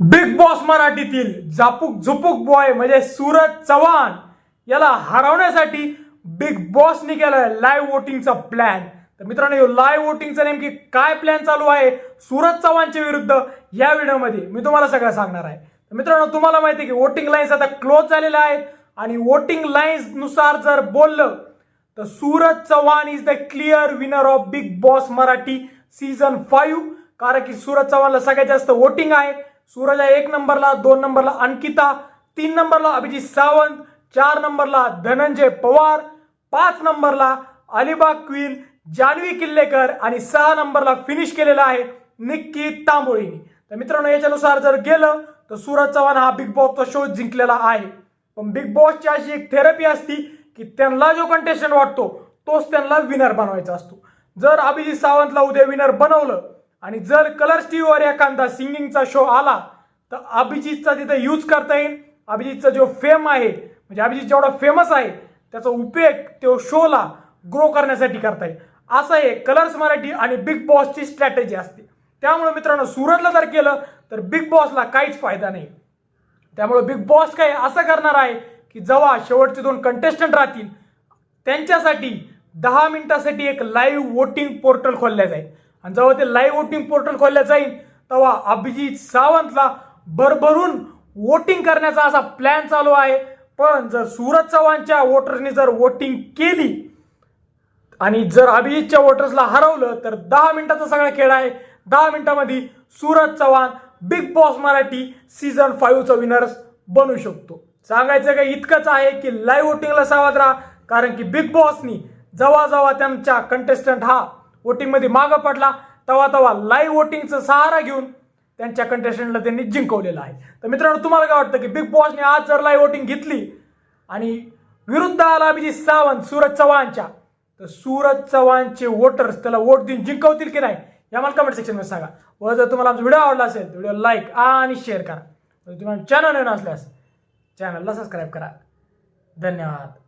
Big boss मराठीतील Zapuk Jhupuk boy म्हणजे सूरज चव्हाण याला हरवण्यासाठी बिग बॉसनी केलं लाईव्ह वोटिंगचा प्लॅन तर मित्रांनो लाईव्ह वोटिंगचा नेमकी काय प्लॅन चालू आहे? सूरज चव्हाणच्या विरुद्ध या व्हिडिओमध्ये मी तुम्हाला सगळं सांगणार आहे. तर मित्रांनो तुम्हाला माहिती आहे की वोटिंग लाईन्स आता क्लोज झालेल्या आहेत आणि वोटिंग लाईन्सनुसार जर बोललं तर Suraj Chavan is the clear winner of Bigg Boss Marathi season five कारण की सूरज चव्हाणला सगळ्यात जास्त वोटिंग आहे. सूरजा एक नंबरला दोन नंबरला अंकिता तीन नंबरला अभिजित सावंत चार नंबरला धनंजय पवार पाच नंबरला अलिबाग क्वीन जान्हवी किल्लेकर आणि सहा नंबरला फिनिश केलेला आहे निक्की तांबोळीनी. तर मित्रांनो याच्यानुसार जर गेलं तर सूरज चव्हाण हा बिग बॉसचा शो जिंकलेला आहे. पण बिग बॉसची अशी एक थेरपी असती की त्यांना जो कंटेस्टंट वाटतो तोच त्यांना विनर बनवायचा असतो. जर अभिजित सावंतला उद्या विनर बनवलं आणि जर कलर्स टीव्हीवर एखादा सिंगिंगचा शो आला तर अभिजितचा तिथे यूज करता येईल. अभिजितचा जो फेम आहे म्हणजे अभिजित जेवढा फेमस आहे त्याचा उपयोग तो शोला ग्रो करण्यासाठी करता येईल. असं आहे कलर्स मराठी आणि बिग बॉसची स्ट्रॅटेजी असते. त्यामुळे मित्रांनो सुरतला जर केलं तर बिग बॉसला काहीच फायदा नाही. त्यामुळे बिग बॉस काय असं करणार आहे की जेव्हा शेवटचे दोन कंटेस्टंट राहतील त्यांच्यासाठी दहा मिनिटासाठी एक लाईव्ह वोटिंग पोर्टल खोलले जाईल. आणि जेव्हा ते लाईव्ह वोटिंग पोर्टल खोलल्या जाईल तेव्हा अभिजित सावंतला भरभरून वोटिंग करण्याचा असा प्लॅन चालू आहे. पण जर सूरज चव्हाणच्या वोटर्सनी जर वोटिंग केली आणि जर अभिजितच्या वोटर्सला हरवलं तर दहा मिनिटाचा सगळा खेळ आहे. दहा मिनिटामध्ये Suraj Chavan Bigg Boss Marathi season फाईव्हचा winners बनू शकतो. सांगायचं काही इतकंच आहे की लाईव्ह वोटिंगला सावध राहा कारण की बिग बॉसनी जेव्हा त्यांच्या कंटेस्टंट हा वोटिंगमध्ये मागं पडला तवा तवा लाईव्ह वोटिंगचा सहारा घेऊन त्यांच्या कंटेस्टंटला त्यांनी जिंकवलेलं आहे. तर मित्रांनो तुम्हाला काय वाटतं की बिग बॉसने आज जर लाईव्ह वोटिंग घेतली आणि विरुद्ध आला अभिजित सावंत सूरज चव्हाणच्या तर सूरज चव्हाणचे वोटर्स त्याला वोट देऊन जिंकवतील की नाही या मला कमेंट सेक्शनमध्ये सांगा. व जर तुम्हाला आमचा व्हिडिओ आवडला असेल तर व्हिडिओ लाईक आणि शेअर करा. तुम्हाला चॅनल नवीन असल्यास चॅनलला सबस्क्राईब करा. धन्यवाद.